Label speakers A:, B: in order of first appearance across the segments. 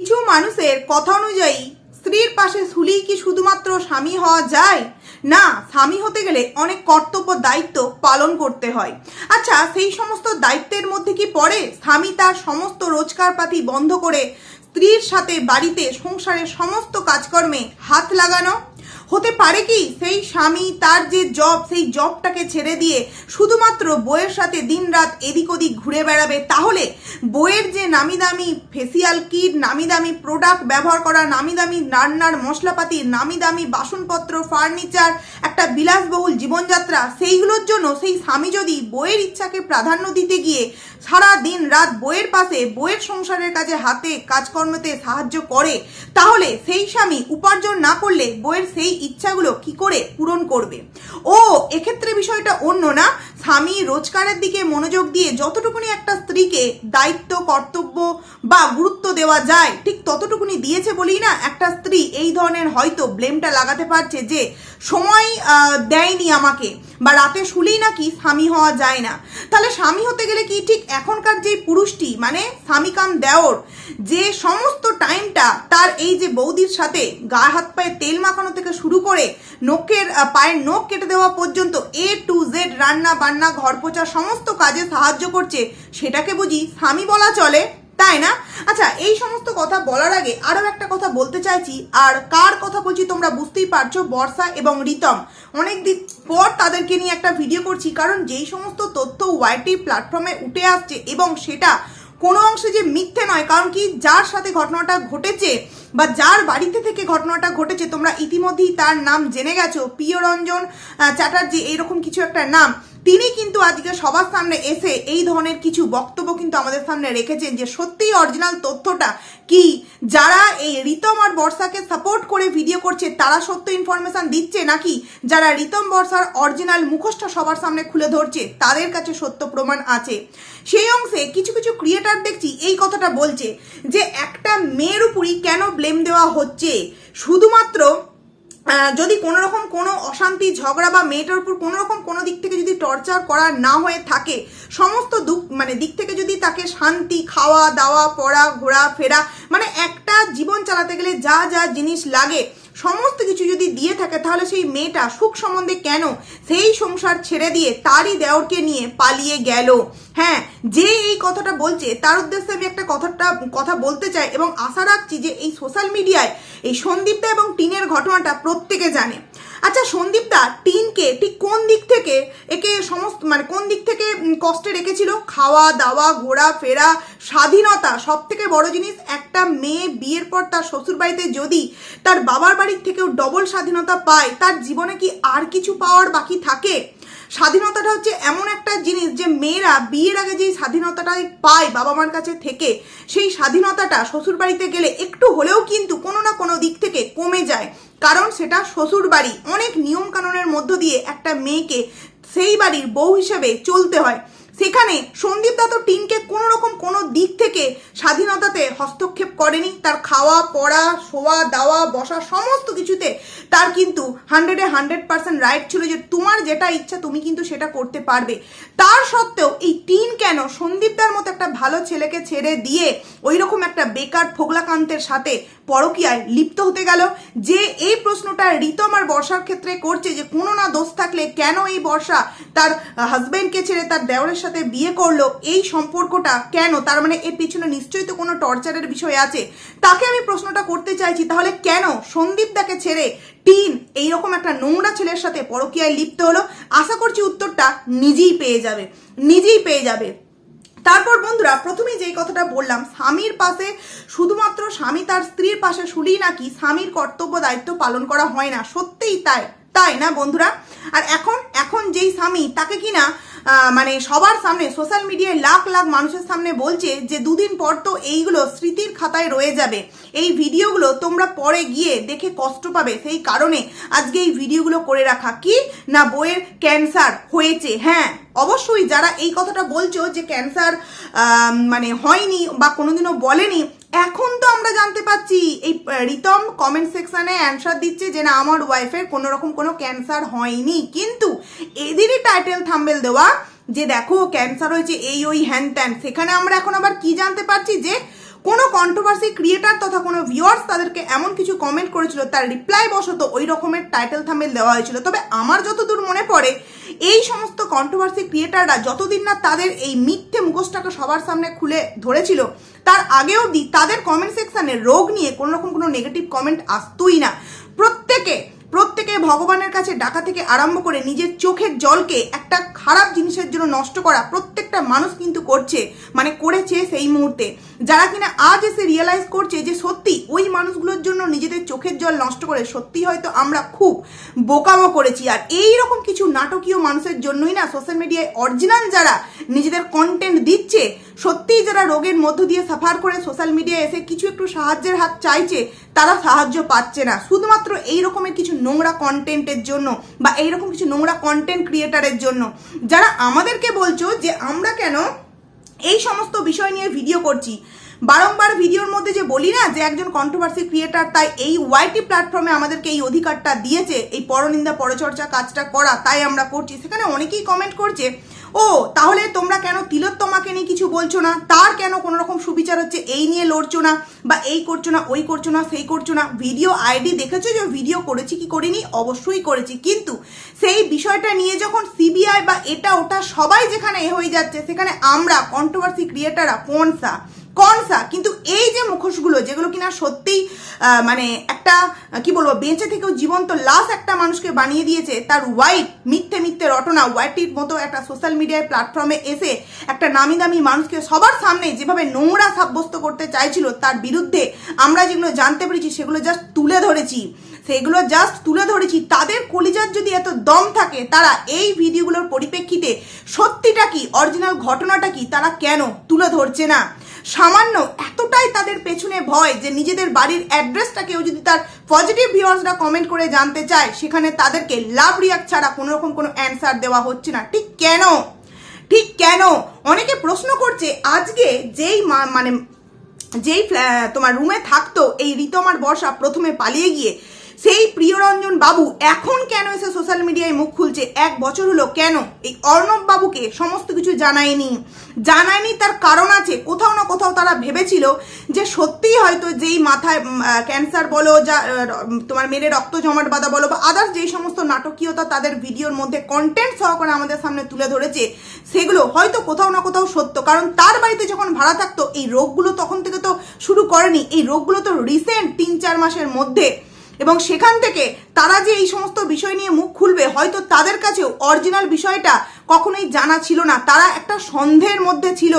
A: কিছু মানুষের কথা অনুযায়ী, স্ত্রীর পাশে শুলেই কি শুধুমাত্র স্বামী হওয়া যায়? না, স্বামী হতে গেলে অনেক কর্তব্য দায়িত্ব পালন করতে হয়। আচ্ছা সেই সমস্ত দায়িত্বের মধ্যে কি পড়ে? স্বামী তার সমস্ত রোজগারপাতি বন্ধ করে স্ত্রীর সাথে বাড়িতে সংসারের সমস্ত কাজকর্মে হাত লাগানো? হতে পারে কি? সেই স্বামী তার যে জব সেই জবটাকে ছেড়ে দিয়ে শুধুমাত্র বইয়ের সাথে দিন রাত এদিক ওদিক ঘুরে বেড়াবে, তাহলে বইয়ের যে নামি দামি ফেসিয়াল কিট নামি দামি প্রোডাক্ট ব্যবহার করা নামি দামি রান্নার মশলাপাতি নামি দামি বাসনপত্র ফার্নিচার একটা বিলাসবহুল জীবনযাত্রা, সেইগুলোর জন্য সেই স্বামী যদি বইয়ের ইচ্ছাকে প্রাধান্য দিতে গিয়ে সারা দিন রাত বইয়ের পাশে বইয়ের সংসারের কাজে হাতে, কাজকর্মতে সাহায্য করে, তাহলে সেই স্বামী উপার্জন না করলে বইয়ের সেই ইচ্ছাগুলো কি করে পূরণ করবে? ও, এক্ষেত্রে বিষয়টা অন্য না। স্বামী রোজগারের দিকে মনোযোগ দিয়ে যতটুকুনি একটা স্ত্রীকে দায়িত্ব, কর্তব্য বা গুরুত্ব দেওয়া যায়, ঠিক ততটুকুনি দিয়েছে বলেই না একটা স্ত্রী এই ধরনের হয়তো ব্লেমটা লাগাতে পারছে যে সময় দেয়নি আমাকে বা রাতে শুলেই নাকি স্বামী হওয়া যায় না। তাহলে স্বামী হতে গেলে কি ঠিক এখনকার যে পুরুষটি মানে স্বামী কাম দেওর যে সমস্ত টাইমটা তার এই যে বৌদির সাথে গায়ে হাত পায়ে তেল মাখানো করে নখের পায়ের নখ কেটে দেওয়া পর্যন্ত এ টু জেড রান্না, বান্না ঘর পোছা সমস্ত কাজে সাহায্য করছে, সেটাকে বুঝি স্বামী বলা চলে, তাই না? আচ্ছা এই সমস্ত কথা বলার আগে আরও একটা কথা বলতে চাইছি, আর কার কথা বলছি তোমরা বুঝতেই পারছ, বর্ষা এবং রিতম। অনেক দিন পর তাদেরকে নিয়ে একটা ভিডিও করছি, কারণ যেই সমস্ত তথ্য ওয়াইটি প্ল্যাটফর্মে উঠে আসছে এবং সেটা কোনো অংশে যে মিথ্যে নয়, কারণ কি যার সাথে ঘটনাটা ঘটেছে বা যার বাড়িতে থেকে ঘটনাটা ঘটেছে, তোমরা ইতিমধ্যেই তার নাম জেনে গেছো। প্রিয়রঞ্জন চ্যাটার্জি, এইরকম কিছু একটা নাম। তিনি কিন্তু আজকে সবার সামনে এসে এই ধরনের কিছু বক্তব্য কিন্তু আমাদের সামনে রেখেছেন যে সত্যিই অরিজিনাল তথ্যটা কি? যারা এই রিতম আর বর্ষাকে সাপোর্ট করে ভিডিও করছে, তারা সত্য ইনফরমেশন দিচ্ছে নাকি? যারা রিতম, বর্ষার অরিজিনাল মুখোশটা সবার সামনে খুলে ধরছে, তাদের কাছে সত্য প্রমাণ আছে। সেই অংশে কিছু কিছু ক্রিয়েটার দেখছি এই কথাটা বলছে যে, একটা মেয়ের উপরই কেন ব্লেম দেওয়া হচ্ছে? শুধুমাত্র যদি কোনো রকম কোনো অশান্তি, ঝগড়া বা মেয়েটার উপর কোনো রকম কোনো দিক থেকে যদি টর্চার করা না হয়ে থাকে, সমস্ত দুঃখ মানে দিক থেকে যদি তাকে শান্তি, খাওয়া, দাওয়া, পড়া ঘোরা ফেরা মানে একটা জীবন চালাতে গেলে যা যা জিনিস লাগে সমস্ত কিছু যদি দিয়ে থাকে, তাহলে সেই মেয়েটা সুখ সম্বন্ধে কেন সেই সংসার ছেড়ে দিয়ে তারই দেওরকে নিয়ে পালিয়ে গেল? হ্যাঁ যে এই কথাটা বলছে, তার উদ্দেশ্যে আমি একটা কথাটা, কথা বলতে চাই এবং আশা রাখছি যে এই সোশ্যাল মিডিয়ায় এই সন্দীপদা এবং টিনের ঘটনাটা প্রত্যেকে জানে। আচ্ছা সন্দীপদা, টিনকে ঠিক কোন দিক থেকে একে সমস্ত মানে কোন দিক থেকে কষ্টে রেখেছিল? খাওয়া, দাওয়া, ঘোরা, ফেরা, স্বাধীনতা সব থেকে বড় জিনিস? একটা মেয়ে বিয়ের পর তার শ্বশুরবাড়িতে যদি তার বাবার বাড়ির থেকেও ডবল স্বাধীনতা পায়, তার জীবনে কি আর কিছু পাওয়ার বাকি থাকে? স্বাধীনতাটা হচ্ছে এমন একটা জিনিস যে মেয়েরা বিয়ের আগে যেই স্বাধীনতাটা পায় বাবা মার কাছে থেকে, সেই স্বাধীনতাটা শ্বশুর বাড়িতে গেলে একটু হলেও কিন্তু কোনো না কোনো দিক থেকে কমে যায়। কারণ সেটা শ্বশুর বাড়ি অনেক নিয়ম কানুনের মধ্য দিয়ে একটা মেয়েকে সেই বাড়ির বউ হিসেবে চলতে হয়। সেখানে সন্দীপ দা তো টিনকে কোনো রকম কোনো দিক থেকে স্বাধীনতাতে হস্তক্ষেপ করেনি। তার খাওয়া, পড়া, শোয়া, দাওয়া, বসা সমস্ত কিছুতে তার কিন্তু হান্ড্রেডে হান্ড্রেড পার্সেন্ট রাইট ছিল যে তোমার যেটা ইচ্ছা তুমি কিন্তু সেটা করতে পারবে। তার সত্ত্বেও এই টিন কেন সন্দীপ সন্দীপদার মতো একটা ভালো ছেলেকে ছেড়ে দিয়ে ওই রকম একটা বেকার, ফোগলাকান্তের সাথে পরকীয়ায় লিপ্ত হতে গেল যে এই প্রশ্নটা রিতম আর বর্ষার ক্ষেত্রে করছে যে কোনো না দোষ থাকলে কেন এই বর্ষা তার হাজবেন্ডকে ছেড়ে তার দেওরের সাথে বিয়ে করল? এই সম্পর্কটা কেন? তার মানে এর পিছনে নিশ্চয়ই তো কোনো টর্চারের বিষয় আছে। তাকে আমি প্রশ্নটা করতে চাইছি, তাহলে কেন সন্দীপ দাকে ছেড়ে টিন এইরকম একটা নোংরা ছেলের সাথে পরকীয়ায় লিপ্ত হলো? আশা করছি উত্তরটা নিজেই পেয়ে যাবে, নিজেই পেয়ে যাবে। তারপর বন্ধুরা প্রথমে যেই কথাটা বললাম, স্বামীর পাশে শুধুমাত্র স্বামী তার স্ত্রীর পাশে শুলি নাকি স্বামীর কর্তব্য দায়িত্ব পালন করা হয় না। সত্যিই তাই। তাই না, বন্ধুরা? আর এখন এখন যেই স্বামী, তাকে কি না মানে সবার সামনে সোশ্যাল মিডিয়ায় লাখ লাখ মানুষের সামনে বলছে যে, দুদিন পর তো এইগুলো স্মৃতির খাতায় রয়ে যাবে। এই ভিডিওগুলো তোমরা পরে গিয়ে দেখে কষ্ট পাবে সেই কারণে আজকে এই ভিডিওগুলো করে রাখা। কি না বইয়ের ক্যান্সার হয়েছে? হ্যাঁ অবশ্যই যারা এই কথাটা বলছো যে ক্যান্সার মানে হয়নি বা কোনোদিনও বলেনি এখন তো আমরা জানতে পাচ্ছি, এই রিতম কমেন্ট সেকশানে অ্যান্সার দিচ্ছে যে না, আমার ওয়াইফের কোনো রকম কোনো ক্যান্সার হয়নি। কিন্তু এদিনই টাইটেল থাম্বেল দেওয়া যে দেখো ক্যান্সার হয়েছে এই, ওই, হ্যান ত্যান। সেখানে আমরা এখন আবার কি জানতে পারছি যে কোনো কন্ট্রোভার্সি ক্রিয়েটার তথা কোনো ভিউয়ার্স তাদেরকে এমন কিছু কমেন্ট করেছিল, তার রিপ্লাই বশত ওই রকমের টাইটেল থামেল দেওয়া হয়েছিল। তবে আমার যতদূর মনে পড়ে, এই সমস্ত কন্ট্রোভার্সি ক্রিয়েটাররা যতদিন না তাদের এই মিথ্যে মুখোশটাকে সবার সামনে খুলে ধরেছিল, তার আগে অবধি তাদের কমেন্ট সেকশানে রোগ নিয়ে কোনো রকম কোনো নেগেটিভ কমেন্ট আসতোই না। প্রত্যেকে প্রত্যেকে ভগবানের কাছে ডাকা থেকে আরম্ভ করে নিজের চোখের জলকে একটা খারাপ জিনিসের জন্য নষ্ট করা প্রত্যেকটা মানুষ কিন্তু করছে মানে করেছে সেই মুহূর্তে। যারা কিনা আজ এসে রিয়েলাইজ করছে যে সত্যি ওই মানুষগুলোর জন্য নিজেদের চোখের জল নষ্ট করে সত্যি হয়তো আমরা খুব বোকামো করেছি। আর এই রকম কিছু নাটকীয় মানুষের জন্যই না সোশ্যাল মিডিয়ায় অরিজিনাল যারা নিজেদের কন্টেন্ট দিচ্ছে সত্যিই যারা রোগের মধ্য দিয়ে সাফার করে সোশ্যাল মিডিয়ায় এসে কিছু একটু সাহায্যের হাত চাইছে, তারা সাহায্য পাচ্ছে না। শুধুমাত্র এই রকমের কিছু নোংরা কন্টেন্টের জন্য বা এই রকম কিছু নোংরা কন্টেন্ট ক্রিয়েটারের জন্য। যারা আমাদেরকে বলছো যে আমরা কেন এই সমস্ত বিষয় নিয়ে ভিডিও করছি, বারংবার ভিডিওর মধ্যে যে বলি না যে একজন কন্ট্রোভার্সি ক্রিয়েটার তাই এই ওয়াইটি প্ল্যাটফর্মে আমাদেরকে এই অধিকারটা দিয়েছে, এই পরনিন্দা পরচর্চা কাজটা করা, তাই আমরা করছি। সেখানে অনেকেই কমেন্ট করছে ও, তাহলে তোমরা কেন তিলোত্তমাকে নিয়ে কিছু বলছো না? তার কেন কোনো রকম সুবিচার হচ্ছে? এই নিয়ে লড়ছো না বা এই করছ না, ওই করছ না, সেই করছ না? ভিডিও আইডি দেখেছ যে ভিডিও করেছি কি করিনি? অবশ্যই করেছি। কিন্তু সেই বিষয়টা নিয়ে যখন সিবিআই বা এটা ওটা সবাই যেখানে এ হয়ে যাচ্ছে, সেখানে আমরা কন্ট্রোভার্সি ক্রিয়েটাররা কোনসা? কনসা কিন্তু এই যে মুখোশগুলো, যেগুলো কিনা সত্যিই মানে একটা কি বলব, বেঁচে থেকেও জীবন্ত লাশ একটা মানুষকে বানিয়ে দিয়েছে, তার হোয়াইট মিথ্যে মিথ্যে রটনা হোয়াইটির মতো একটা সোশ্যাল মিডিয়ায় প্ল্যাটফর্মে এসে একটা নামি দামি মানুষকে সবার সামনে যেভাবে নোংরা সাব্যস্ত করতে চাইছিল, তার বিরুদ্ধে আমরা যেগুলো জানতে পেরেছি, সেগুলো জাস্ট তুলে ধরেছি। সেগুলো জাস্ট তুলে ধরেছি। তাদের কলিজার যদি এত দম থাকে, তারা এই ভিডিওগুলোর পরিপ্রেক্ষিতে সত্যিটা কি অরিজিনাল ঘটনাটা কি, তারা কেন তুলে ধরছে না? সামান্য এতটাই তাদের পেছনে ভয় যে নিজেদের বাড়ির অ্যাড্রেসটা কেউ যদি তার পজিটিভ ভিউয়ার্সরা কমেন্ট করে জানতে চায়, সেখানে তাদেরকে লাভ রিয়াক্ট ছাড়া কোনো রকম কোনো অ্যান্সার দেওয়া হচ্ছে না। ঠিক কেন? ঠিক কেন? অনেকে প্রশ্ন করছে, আজকে যেই মানে যেই তোমার রুমে থাকতো, এই ঋতমার বর্ষা প্রথমে পালিয়ে গিয়ে সেই প্রিয়রঞ্জন বাবু এখন কেন এসে সোশ্যাল মিডিয়ায় মুখ খুলছে? এক বছর হলো কেন? এই অর্ণব বাবুকে সমস্ত কিছু জানায়নি। জানায়নি তার কারণ আছে। কোথাও না কোথাও তারা ভেবেছিল যে সত্যিই হয়তো যেই মাথায় ক্যান্সার বলো যা তোমার মেরে রক্ত জমাট বাঁধা বলো বা আদার্স যেই সমস্ত নাটকীয়তা তাদের ভিডিওর মধ্যে কন্টেন্ট সহকারে আমাদের সামনে তুলে ধরেছে, সেগুলো হয়তো কোথাও না কোথাও সত্য। কারণ তার বাড়িতে যখন ভাড়া থাকতো, এই রোগগুলো তখন থেকে তো শুরু করেনি। এই রোগগুলো তো রিসেন্ট তিন চার মাসের মধ্যে এবং সেখান থেকে তারা যে এই সমস্ত বিষয় নিয়ে মুখ খুলবে, হয়তো তাদের কাছেও অরিজিনাল বিষয়টা কখনোই জানা ছিল না। তারা একটা সন্দেহের মধ্যে ছিল।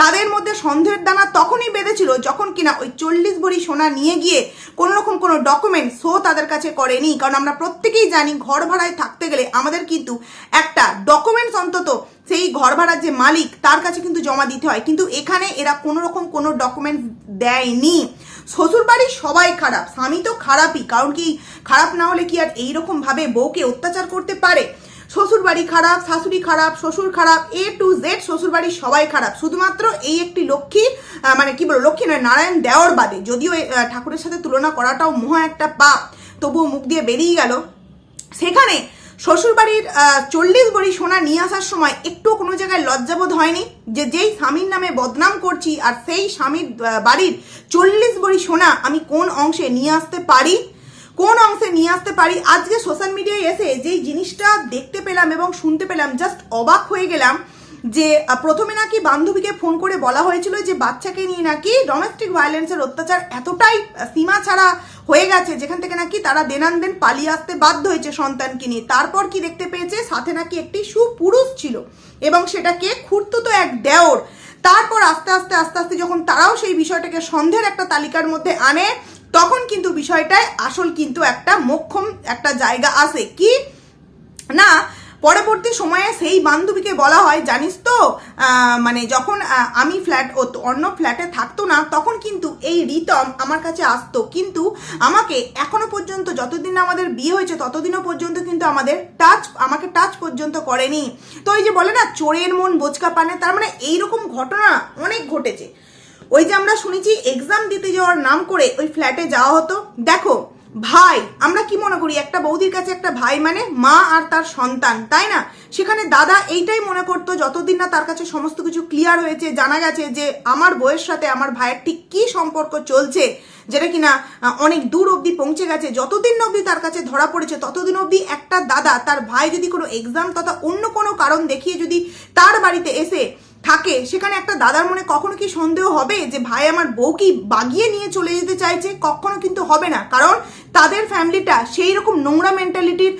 A: তাদের মধ্যে সন্দেহের দানা তখনই বেঁধেছিল যখন কিনা ওই চল্লিশ ভরি সোনা নিয়ে গিয়ে কোনো রকম কোনো ডকুমেন্ট শো তাদের কাছে করেনি। কারণ আমরা প্রত্যেকেই জানি ঘর ভাড়ায় থাকতে গেলে আমাদের কিন্তু একটা ডকুমেন্টস অন্তত সেই ঘর ভাড়ার যে মালিক, তার কাছে কিন্তু জমা দিতে হয়। কিন্তু এখানে এরা কোনো রকম কোনো ডকুমেন্টস দেয়নি। শ্বশুর বাড়ির সবাই খারাপ, স্বামী তো খারাপই, কারণ কি খারাপ না হলে কি আর এইরকম ভাবে বউকে অত্যাচার করতে পারে? শ্বশুর বাড়ি খারাপ, শাশুড়ি খারাপ, শ্বশুর খারাপ এ টু জেড শ্বশুর বাড়ির সবাই খারাপ। শুধুমাত্র এই একটি লক্ষ্মী মানে কি বলব, লক্ষ্মী নয়, নারায়ণ দেওয়ার বাদে। যদিও ঠাকুরের সাথে তুলনা করাটাও মহা একটা পাপ, তবুও মুখ দিয়ে বেরিয়ে গেল। সেখানে শ্বশুরবাড়ির চল্লিশ বড়ি সোনা নিয়ে আসার সময় একটু কোনো জায়গায় লজ্জাবোধ হয়নি যে যেই স্বামীর নামে বদনাম করছি আর সেই স্বামীর বাড়ির চল্লিশ বড়ি সোনা আমি কোন অংশে নিয়ে আসতে পারি? কোন অংশে নিয়ে আসতে পারি? আজকে সোশ্যাল মিডিয়ায় এসে যেই জিনিসটা দেখতে পেলাম এবং শুনতে পেলাম জাস্ট অবাক হয়ে গেলাম। যে প্রথমে নাকি বান্ধবীকে ফোন করে বলা হয়েছিল যে, বাচ্চাকে নিয়ে নাকি ডোমেস্টিক ভায়োলেন্সের অত্যাচার এতটাই সীমা ছাড়া হয়ে গেছে, যেখান থেকে নাকি তারা দেনান দেন পালিয়ে আসতে বাধ্য হয়েছে সন্তানকে নিয়ে। তারপর কি দেখতে পেয়েছে? সাথে নাকি একটি সুপুরুষ ছিল এবং সেটাকে খুঁড়তো তো এক দেওর। তারপর আস্তে আস্তে আস্তে আস্তে যখন তারাও সেই বিষয়টাকে সন্দেহের একটা তালিকার মধ্যে আনে, তখন কিন্তু বিষয়টায় আসল কিন্তু একটা মোক্ষম একটা জায়গা আসে। কি? না পরবর্তী সময়ে সেই বান্ধবীকে বলা হয়, জানিস তো মানে যখন আমি ফ্ল্যাট অন্য ফ্ল্যাটে থাকতো না, তখন কিন্তু এই রিতম আমার কাছে আসতো। কিন্তু আমাকে এখনও পর্যন্ত যতদিন আমাদের বিয়ে হয়েছে, ততদিনও পর্যন্ত কিন্তু আমাদের টাচ আমাকে টাচ পর্যন্ত করেনি। তো এই যে বলে না, চোরের মন বোচকা পানে, তার মানে এইরকম ঘটনা অনেক ঘটেছে। ওই যে আমরা শুনেছি এক্সাম দিতে যাওয়ার নাম করে ওই ফ্ল্যাটে যাওয়া হতো। দেখো ভাই, আমরা কি মনে করি? একটা বৌদির কাছে একটা ভাই মানে মা আর তার সন্তান, তাই না? সেখানে দাদা এইটাই মনে করতো, যতদিন না তার কাছে সমস্ত কিছু ক্লিয়ার হয়েছে, জানা গেছে যে আমার বইয়ের সাথে আমার ভাইয়ের ঠিক কি সম্পর্ক চলছে, যেটা কিনা অনেক দূর অবধি পৌঁছে গেছে, যতদিন অবধি তার কাছে ধরা পড়েছে, ততদিন অবধি একটা দাদা, তার ভাই যদি কোনো এক্সাম তথা অন্য কোনো কারণ দেখিয়ে যদি তার বাড়িতে এসে থাকে, সেখানে একটা দাদার মনে কখনো কি সন্দেহ হবে যে ভাই আমার বউ কি বাগিয়ে নিয়ে চলে যেতে চাইছে? কখনো কিন্তু হবে না, কারণ তাদের ফ্যামিলিটা সেই রকম নোংরা মেন্টালিটির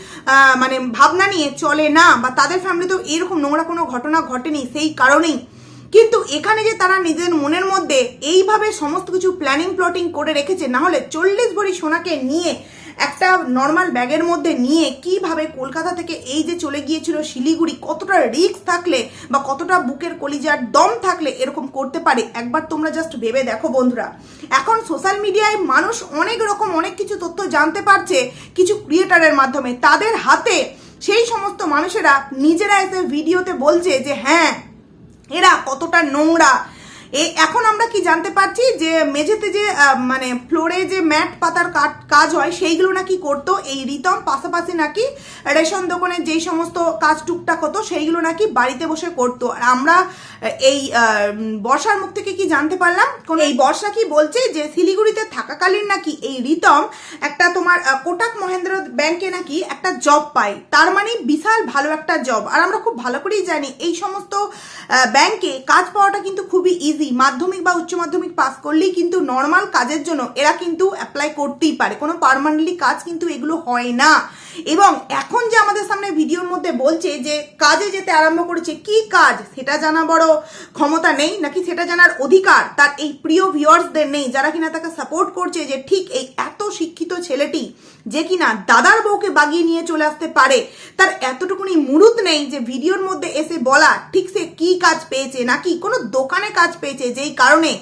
A: মানে ভাবনা নিয়ে চলে না, বা তাদের ফ্যামিলিতেও এইরকম নোংরা কোনো ঘটনা ঘটেনি সেই কারণেই। কিন্তু এখানে যে তারা নিজের মনের মধ্যে এইভাবে সমস্ত কিছু প্ল্যানিং প্লটিং করে রেখেছে না হলে চল্লিশ ভরি সোনাকে নিয়ে একটা নর্মাল ব্যাগের মধ্যে নিয়ে কীভাবে কলকাতা থেকে এই যে চলে গিয়েছিল শিলিগুড়ি, কতটা রিস্ক থাকলে বা কতটা বুকের কলিজার দম থাকলে এরকম করতে পারে? একবার তোমরা জাস্ট ভেবে দেখো বন্ধুরা। এখন সোশ্যাল মিডিয়ায় মানুষ অনেক রকম অনেক কিছু তথ্য জানতে পারছে কিছু ক্রিয়েটারের মাধ্যমে। তাদের হাতে সেই সমস্ত মানুষেরা নিজেরা এসে ভিডিওতে বলছে যে হ্যাঁ এরা কতটা নোংরা এখন আমরা কি জানতে পারছি যে মেঝেতে যে মানে ফ্লোরে যে ম্যাট পাতার কাজ হয়, সেইগুলো নাকি করতো এই রিতম, পাশাপাশি নাকি রেশন দোকানের যেই সমস্ত কাজ টুকটাক হতো, সেইগুলো নাকি বাড়িতে বসে করতো। আর আমরা এই বর্ষার মুখ থেকে কি জানতে পারলাম? কোন এই বর্ষা কি বলছে যে শিলিগুড়িতে থাকাকালীন নাকি এই রিতম একটা তোমার কোটাক মহেন্দ্র ব্যাংকে নাকি একটা জব পায়। তার মানে বিশাল ভালো একটা জব আর আমরা খুব ভালো করেই জানি, এই সমস্ত ব্যাংকে কাজ পাওয়াটা কিন্তু খুবই ইজি মাধ্যমিক বা উচ্চ মাধ্যমিক পাস করলেই কিন্তু নর্মাল কাজের জন্য এরা কিন্তু অ্যাপ্লাই করতেই পারে। কোনো পারমানেন্টলি কাজ কিন্তু এগুলো হয় না। এবং এখন যে আমাদের সামনে ভিডিওর মধ্যে বলছে যে কাজে যেতে আরম্ভ করেছে, কি কাজ? সেটা জানা বড় ক্ষমতা নেই, নাকি সেটা জানার অধিকার তার এই প্রিয় ভিউয়ার্সদের নেই, যারা কিনা তাকে সাপোর্ট করছে যে ঠিক এই এত শিক্ষিত ছেলেটি যে কিনা দাদার বউকে বাগিয়ে নিয়ে চলে আসতে পারে, তার এতটুকুনি মুরুত নেই যে ভিডিওর মধ্যে এসে বলা, ঠিক সে কি কাজ পেয়েছে, নাকি কোনো দোকানে কাজ পেয়েছে যেই কারণে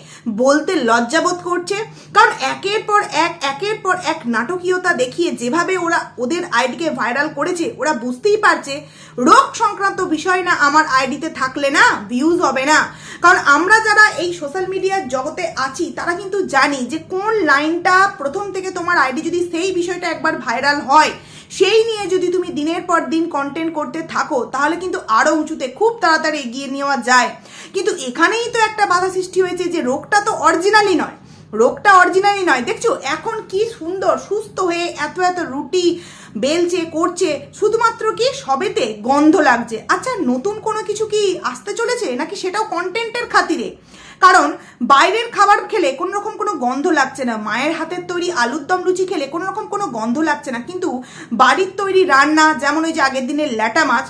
A: বলতে লজ্জাবোধ করছে? কারণ একের পর এক, একের পর এক নাটকীয়তা দেখিয়ে যেভাবে ওরা ওদের আইডিকে ভাইরাল করেছে, ওরা বুঝতেই পারছে। রোগ সংক্রান্ত বিষয় না আমার আইডিতে থাকলে না ভিউজ হবে না। কারণ আমরা যারা এই সোশ্যাল মিডিয়ার জগতে আছি, তারা কিন্তু জানি যে কোন লাইনটা প্রথম থেকে তোমার আইডি যদি সেই বিষয়টা একবার ভাইরাল হয়, সেই নিয়ে যদি তুমি দিনের পর দিন কন্টেন্ট করতে থাকো, তাহলে কিন্তু আরও উঁচুতে খুব তাড়াতাড়ি এগিয়ে নেওয়া যায়। কিন্তু এখানেই তো একটা বাধা সৃষ্টি হয়েছে যে রোগটা তো অরিজিনালি নয়। রোগটা অরিজিনালি নয়। দেখছ? এখন কি সুন্দর, সুস্থ হয়ে এত এত রুটি বেলছে, করছে, শুধুমাত্র কি সবেতে গন্ধ লাগছে। আচ্ছা নতুন কোনো কিছু কি আসতে চলেছে? নাকি সেটাও কন্টেন্টের খাতিরে? কারণ বাইরের খাবার খেলে কোনো রকম কোনো গন্ধ লাগছে না। মায়ের হাতের তৈরি আলুর দম লুচি খেলে কোনো রকম কোনো গন্ধ লাগছে না। কিন্তু বাড়ির তৈরি রান্না, যেমন ওই যে আগের দিনের ল্যাটা মাছ,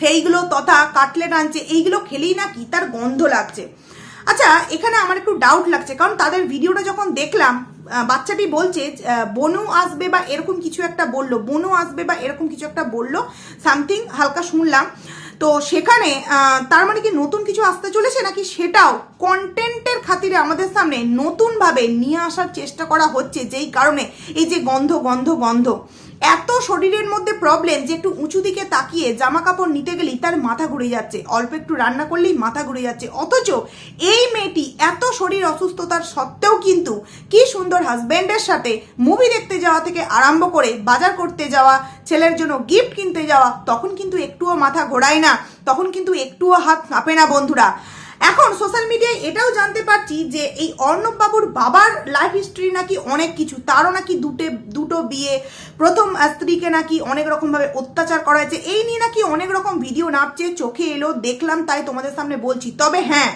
A: সেইগুলো তথা কাটলেট আনছে, এইগুলো খেলেই নাকি তার গন্ধ লাগছে। আচ্ছা এখানে আমার একটু ডাউট লাগছে, কারণ তাদের ভিডিওটা যখন দেখলাম বাচ্চাটি বলছে বনু আসবে বা এরকম কিছু একটা বলল, বনু আসবে বা এরকম কিছু একটা বলল সামথিং হালকা শুনলাম। তো সেখানে তার মানে কি নতুন কিছু আসতে চলেছে নাকি সেটাও কন্টেন্টের খাতিরে আমাদের সামনে নতুনভাবে নিয়ে আসার চেষ্টা করা হচ্ছে, যেই কারণে এই যে গন্ধ গন্ধ গন্ধ। এত শরীরের মধ্যে প্রবলেম যে একটু উঁচু দিকে তাকিয়ে জামা কাপড় নিতে গেলেই তার মাথা ঘুরে যাচ্ছে। অল্প একটু রান্না করলেই মাথা ঘুরে যাচ্ছে। অথচ এই মেয়েটি এত শরীর অসুস্থতার সত্ত্বেও কিন্তু কি সুন্দর হাজব্যান্ডের সাথে মুভি দেখতে যাওয়া থেকে আরম্ভ করে বাজার করতে যাওয়া, ছেলের জন্য গিফট কিনতে যাওয়া, তখন কিন্তু একটুও মাথা ঘোরায় না, তখন কিন্তু একটুও হাত কাঁপে না বন্ধুরা। এখন সোশ্যাল মিডিয়ায় এটাও জানতে পারছি যে এই অর্ণববাবুর বাবার লাইফ হিস্ট্রি নাকি অনেক কিছু। তারও নাকি দুটে, দুটো বিয়ে, প্রথম স্ত্রীকে নাকি অনেক রকমভাবে অত্যাচার করা হয়েছে। এই নিয়ে নাকি অনেক রকম ভিডিও নাপছে চোখে এলো, দেখলাম, তাই তোমাদের সামনে বলছি। তবে হ্যাঁ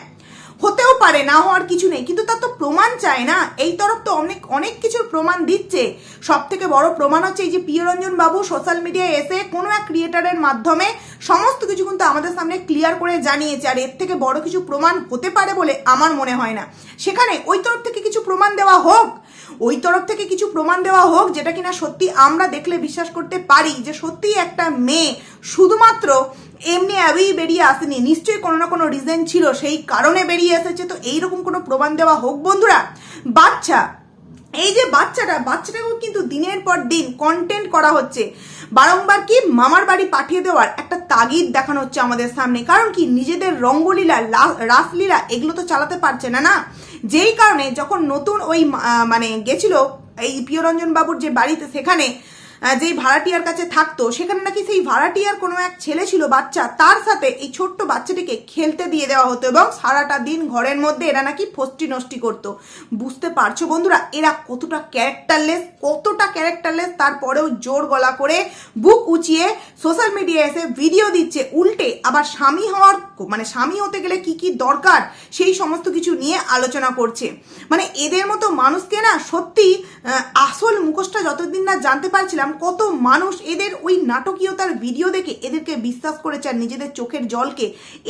A: হতেও পারে না হওয়ার কিছু নেই। কিন্তু তার তো প্রমাণ চায় না। এই তরফ তো অনেক অনেক কিছুর প্রমাণ দিচ্ছে। সব থেকে বড় প্রমাণ হচ্ছে এই যে প্রিয়রঞ্জন বাবু সোশ্যাল মিডিয়ায় এসে কোনো এক ক্রিয়েটারের মাধ্যমে সমস্ত কিছু কিন্তু আমাদের সামনে ক্লিয়ার করে জানিয়েছে। আর এর থেকে বড় কিছু প্রমাণ হতে পারে বলে আমার মনে হয় না। সেখানে ওই তরফ থেকে কিছু প্রমাণ দেওয়া হোক, ওই তরফ থেকে কিছু প্রমাণ দেওয়া হোক, যেটা কিনা সত্যি আমরা দেখলে বিশ্বাস করতে পারি যে সত্যি একটা মেয়ে শুধুমাত্র এমনি অ্যাবেই বেরিয়ে আসেনি। নিশ্চয়ই কোনো না কোনো রিজন ছিল, সেই কারণে বেরিয়ে এসেছে। তো এইরকম কোনো প্রমাণ দেওয়া হোক বন্ধুরা। বাচ্চা, এই যে বাচ্চাটা, বাচ্চাটাকেও কিন্তু দিনের পর দিন কন্টেন্ট করা হচ্ছে। বারংবার কি মামার বাড়ি পাঠিয়ে দেওয়ার একটা তাগিদ দেখানো হচ্ছে আমাদের সামনে। কারণ কি নিজেদের রঙ্গলীলা রাসলীলা এগুলো তো চালাতে পারছে না না? যেই কারণে যখন নতুন ওই মানে গেছিল এই প্রিয়রঞ্জন বাবুর যে বাড়িতে, সেখানে যেই ভাড়াটিয়ার কাছে থাকতো, সেখানে নাকি সেই ভাড়াটিয়ার কোনো এক ছেলে ছিল, বাচ্চা, তার সাথে এই ছোট্ট বাচ্চাটিকে খেলতে দিয়ে দেওয়া হতো এবং সারাটা দিন ঘরের মধ্যে এরা নাকি ফষ্টি নষ্টি করতো। বুঝতে পারছ বন্ধুরা, এরা কতটা ক্যারেক্টারলেস কতটা ক্যারেক্টারলেস তারপরেও জোর গলা করে বুক উঁচিয়ে সোশ্যাল মিডিয়ায় এসে ভিডিও দিচ্ছে, উল্টে আবার স্বামী হওয়ার মানে স্বামী হতে গেলে কি কি দরকার, সেই সমস্ত কিছু নিয়ে আলোচনা করছে। মানে এদের মতো মানুষকে না সত্যি আসল মুখোশটা যতদিন না জানতে পারছিলাম কত মানুষ এদের ওই নাটকীয়তার ভিডিও দেখে এদেরকে বিশ্বাস করেছে আর নিজেদের চোখের জলকে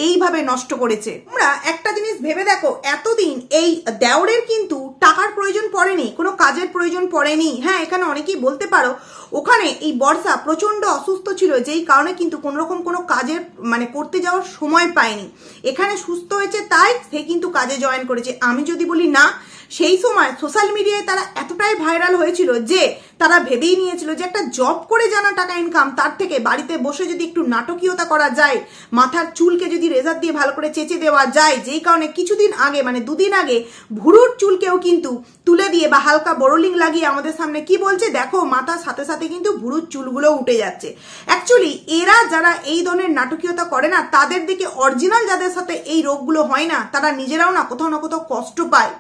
A: এইভাবে নষ্ট করেছে। তোমরা একটা জিনিস ভেবে দেখো, এতদিন এই দেওরের কিন্তু টাকার প্রয়োজন পড়েনি, কোনো কাজের প্রয়োজন পড়েনি। হ্যাঁ এখানে অনেকেই বলতে পারো, ওখানে এই বর্ষা প্রচণ্ড অসুস্থ ছিল, যেই কারণে কিন্তু কোনো রকম কোনো কাজের মানে করতে যাওয়ার সময় পায়নি। এখানে সুস্থ হয়েছে, তাই সে কিন্তু কাজে জয়েন করেছে। আমি যদি বলি না, সেই সময় সোশ্যাল মিডিয়ায় তারা এতটাই ভাইরাল হয়েছিল যে তারা ভেবেই নিয়েছিল যে একটা জব করে জানা টাকা ইনকাম তার থেকে বাড়িতে বসে যদি একটু নাটকীয়তা করা যায়, মাথার চুলকে যদি রেজার দিয়ে ভালো করে চেঁচে দেওয়া যায়, যেই কারণে কিছুদিন আগে মানে দুদিন আগে, ভুরুর চুলকেও কিন্তু তুলে দিয়ে বা হালকা বড়লিং লাগিয়ে আমাদের সামনে কি বলছে, দেখো মাথার সাথে সাথে কিন্তু ভুরুর চুলগুলো উঠে যাচ্ছে। অ্যাকচুয়ালি এরা যারা এই ধরনের নাটকীয়তা করে না, তাদের দিকে অরিজিনাল যাদের সাথে এই রোগগুলো হয় না, তারা নিজেরাও না কোথাও না কোথাও কষ্ট পায়।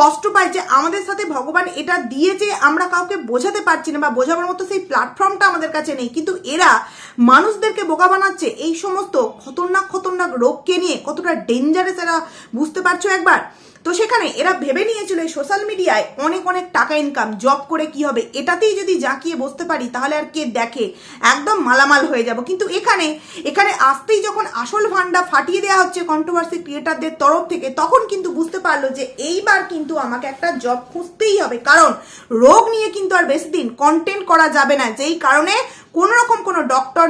A: কষ্ট পায় যে আমাদের সাথে ভগবান এটা দিয়েছে, আমরা কাউকে বোঝাতে পারছি না বা বোঝাবার মতো সেই প্ল্যাটফর্মটা আমাদের কাছে নেই। কিন্তু এরা মানুষদেরকে বোকা বানাচ্ছে। এই সমস্ত খতরনাক খতরনাক রোগকে নিয়ে কতটা ডেঞ্জারাস এরা, বুঝতে পারছ একবার? তো সেখানে এরা ভেবে নিয়েছিল সোশ্যাল মিডিয়ায় অনেক অনেক টাকা ইনকাম জব করে কি হবে? এটাতেই যদি জাঁকিয়ে বসতে পারি, তাহলে আর কে দেখে? একদম মালামাল হয়ে যাব। কিন্তু এখানে এখানে আসতেই যখন আসল ফান্ডা ফাটিয়ে দেওয়া হচ্ছে কন্ট্রোভার্সি ক্রিয়েটারদের তরফ থেকে, তখন কিন্তু বুঝতে পারল যে এইবার কিন্তু আমাকে একটা জব খুঁজতেই হবে। কারণ রোগ নিয়ে কিন্তু আর বেশি দিন কন্টেন্ট করা যাবে না। যেই কারণে কোনো রকম কোনো ডক্টর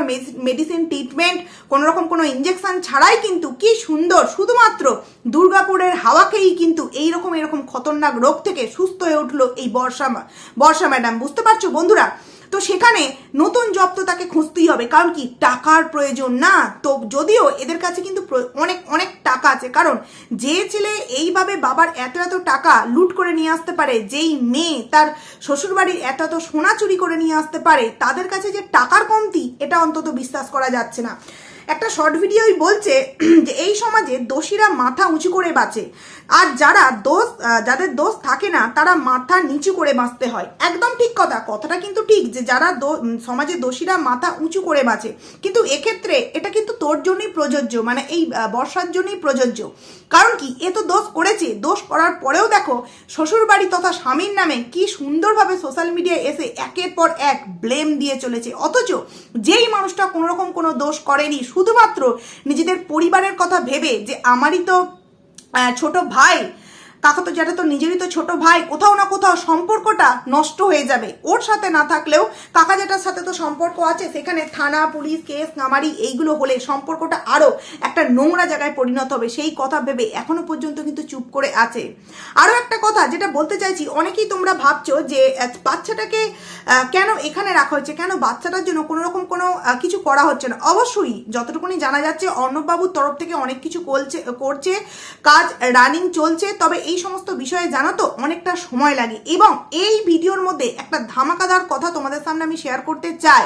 A: মেডিসিন ট্রিটমেন্ট কোনো রকম কোনো ইঞ্জেকশন ছাড়াই কিন্তু কি সুন্দর, শুধুমাত্র দুর্গাপুরের হাওয়াকেই কিন্তু এই রকম এরকম খতরনাক রোগ থেকে সুস্থ হয়ে উঠল এই বর্ষা বর্ষা ম্যাডাম বুঝতে পারছ বন্ধুরা? তো সেখানে নতুন জব তো তাকে খুঁজতেই হবে। কারণ কি? টাকার প্রয়োজন না। তো যদিও এদের কাছে কিন্তু অনেক অনেক টাকা আছে। কারণ যে ছেলে এইভাবে বাবার এত এত টাকা লুট করে নিয়ে আসতে পারে, যেই মেয়ে তার শ্বশুরবাড়ির এত এত সোনা চুরি করে নিয়ে আসতে পারে, তাদের কাছে যে টাকার কমতি, এটা অন্তত বিশ্বাস করা যাচ্ছে না। একটা শর্ট ভিডিওই বলছে যে এই সমাজে দোষীরা মাথা উঁচু করে বাঁচে। আর যারা দোষ যাদের দোষ থাকে না, তারা মাথা নিচু করে বাঁচতে হয়। একদম ঠিক কথা, কথাটা কিন্তু ঠিক যে যারা সমাজে দোষীরা মাথা উঁচু করে বাঁচে। কিন্তু এক্ষেত্রে এটা কিন্তু তোর জন্যই প্রযোজ্য মানে এই বর্ষার জন্যই প্রযোজ্য। কারণ কি? এ তো দোষ করেছে। দোষ করার পরেও দেখো শ্বশুর বাড়ি তথা স্বামীর নামে কি সুন্দরভাবে সোশ্যাল মিডিয়ায় এসে একের পর এক ব্লেম দিয়ে চলেছে। অথচ যেই মানুষটা কোনো রকম কোনো দোষ করেনি শুধুমাত্র নিজেদের পরিবারের কথা ভেবে যে আমারই তো ছোট ভাই কাকা তো যেটা তো নিজেরই তো ছোট ভাই, কোথাও না কোথাও সম্পর্কটা নষ্ট হয়ে যাবে। ওর সাথে না থাকলেও কাকা যেটার সাথে তো সম্পর্ক আছে, সেখানে থানা, পুলিশ, কেস, নামারি, এইগুলো হলে সম্পর্কটা আরও একটা নোংরা জায়গায় পরিণত হবে, সেই কথা ভেবে এখনও পর্যন্ত কিন্তু চুপ করে আছে। আরও একটা কথা যেটা বলতে চাইছি, অনেকেই তোমরা ভাবছ যে বাচ্চাটাকে কেন এখানে রাখা হচ্ছে কেন বাচ্চাটার জন্য কোনো রকম কোনো কিছু করা হচ্ছে না? অবশ্যই যতটুকুনি জানা যাচ্ছে, অর্ণববাবুর তরফ থেকে অনেক কিছু করছে করছে, কাজ রানিং চলছে, তবে এই সমস্ত বিষয়ে জানা তো অনেকটা সময় লাগে। এবং এই ভিডিওর মধ্যে একটা ধামাকাদার কথা তোমাদের সামনে আমি শেয়ার করতে চাই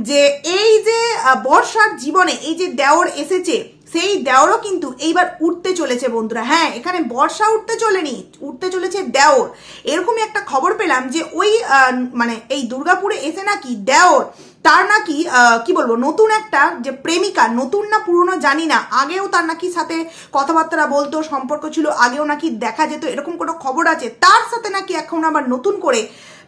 A: যে এই যে বর্ষার জীবনে এই যে দেওর এসেছে সেই দেওরও কিন্তু এইবার উঠতে চলেছে বন্ধুরা। হ্যাঁ এখানে বর্ষা উঠতে চলেনি উঠতে চলেছে দেওর। এরকমই একটা খবর পেলাম যে ওই মানে এই দুর্গাপুরে এসে নাকি দেওর, তার নাকি কি বলব, নতুন একটা যে প্রেমিকা, নতুন না পুরনো জানি না, আগেও তার নাকি সাথে কথাবার্তা বলতো, সম্পর্ক ছিল, আগেও নাকি দেখা যেত, এরকম কোনো খবর আছে? তার সাথে নাকি এখন আবার নতুন করে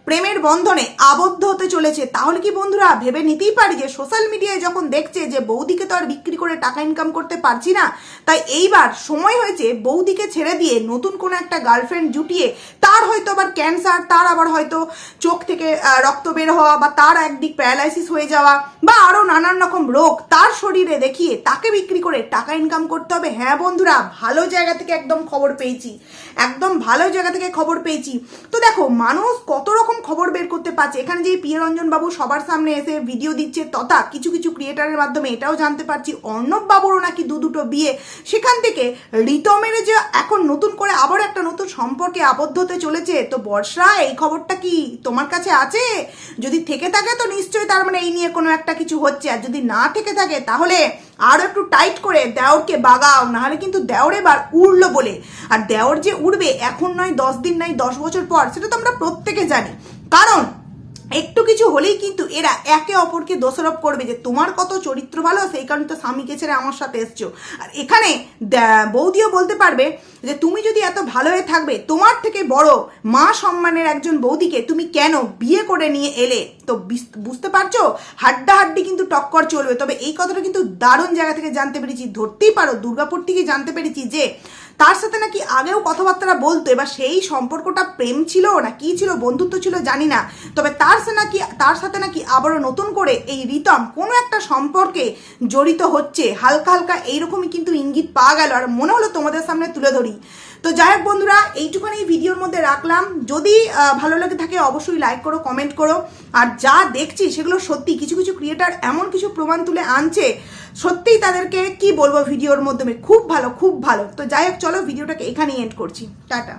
A: প্রেমের বন্ধনে আবদ্ধ হতে চলেছে। তাহলে কি বন্ধুরা, ভেবে নিতেই পারি যে সোশ্যাল মিডিয়ায় যখন দেখছে যে বৌদিকে তো আর বিক্রি করে টাকা ইনকাম করতে পারছি না, তাই এইবার সময় হয়েছে বৌদিকে ছেড়ে দিয়ে নতুন কোনো একটা গার্লফ্রেন্ড জুটিয়ে তার হয়তো আবার ক্যান্সার তার আবার হয়তো চোখ থেকে রক্ত বের হওয়া বা তার একদিক প্যারালাইসিস হয়ে যাওয়া বা আরও নানান রকম রোগ তার শরীরে দেখিয়ে তাকে বিক্রি করে টাকা ইনকাম করতে হবে। হ্যাঁ বন্ধুরা, ভালো জায়গা থেকে একদম খবর পেয়েছি। একদম ভালো জায়গা থেকে খবর পেয়েছি। তো দেখো, মানুষ কত রকম খবর বের করতে পারছে। এখানে যে প্রিয় রঞ্জন বাবু সবার সামনে এসে ভিডিও দিচ্ছে, তথা কিছু কিছু ক্রিয়েটারের মাধ্যমে এটাও জানতে পারছি, অর্ণব বাবুরও নাকি দু দুটো বিয়ে। সেখান থেকে রিতমের যে এখন নতুন করে আবার একটা নতুন সম্পর্কে আবদ্ধ হতে চলেছে। তো বর্ষা, এই খবরটা কি তোমার কাছে আছে? যদি থেকে থাকে তো নিশ্চয়ই তার মানে এই নিয়ে কোনো একটা কিছু হচ্ছে। আর যদি না থেকে থাকে, তাহলে আরও একটু টাইট করে দেওরকে বাগাও, নাহলে কিন্তু দেওর এবার উড়লো বলে। আর দেওর যে উড়বে, এখন নয়, দশ দিন নয়, দশ বছর পর, সেটা তো আমরা প্রত্যেকে জানি। কারণ একটু কিছু হলেই কিন্তু এরা একে অপরকে দোষারোপ করবে যে তোমার কত চরিত্র ভালো সেই কারণে তো স্বামীকে ছেড়ে আমার সাথে এসছো। আর এখানে বৌদিও বলতে পারবে যে তুমি যদি এত ভালো হয়ে থাকবে, তোমার থেকে বড় মা সম্মানের একজন বৌদিকে তুমি কেন বিয়ে করে নিয়ে এলে? তো বুঝতে পারছ? হাড্ডাহাড্ডি কিন্তু টক্কর চলবে। তবে এই কথাটা কিন্তু দারুণ জায়গা থেকে জানতে পেরেছি। ধরতেই পারো, দুর্গাপুর থেকে জানতে পেরেছি যে তার সাথে নাকি আগেও কথাবার্তা বলতো, এবার সেই সম্পর্কটা প্রেম ছিল না কি ছিল, বন্ধুত্ব ছিল জানি না। তবে তার সাথে নাকি, তার সাথে নাকি আবারও নতুন করে এই রিতম কোনো একটা সম্পর্কে জড়িত হচ্ছে। হালকা হালকা এইরকমই কিন্তু ইঙ্গিত পাওয়া গেল। আর মনে হলো তোমাদের সামনে তুলে ধরি। তো যাই হোক বন্ধুরা এইটুখানি এই ভিডিওর মধ্যে রাখলাম। যদি ভালো লাগে থাকে, অবশ্যই লাইক করো কমেন্ট করো। আর যা দেখছি, সেগুলো সত্যি, কিছু কিছু ক্রিয়েটার এমন কিছু প্রমাণ তুলে আনছে, সত্যিই তাদেরকে কি বলব ভিডিওর মাধ্যমে খুব ভালো খুব ভালো। তো যাই হোক, চলো, ভিডিওটাকে এখানেই এন্ড করছি। টাটা।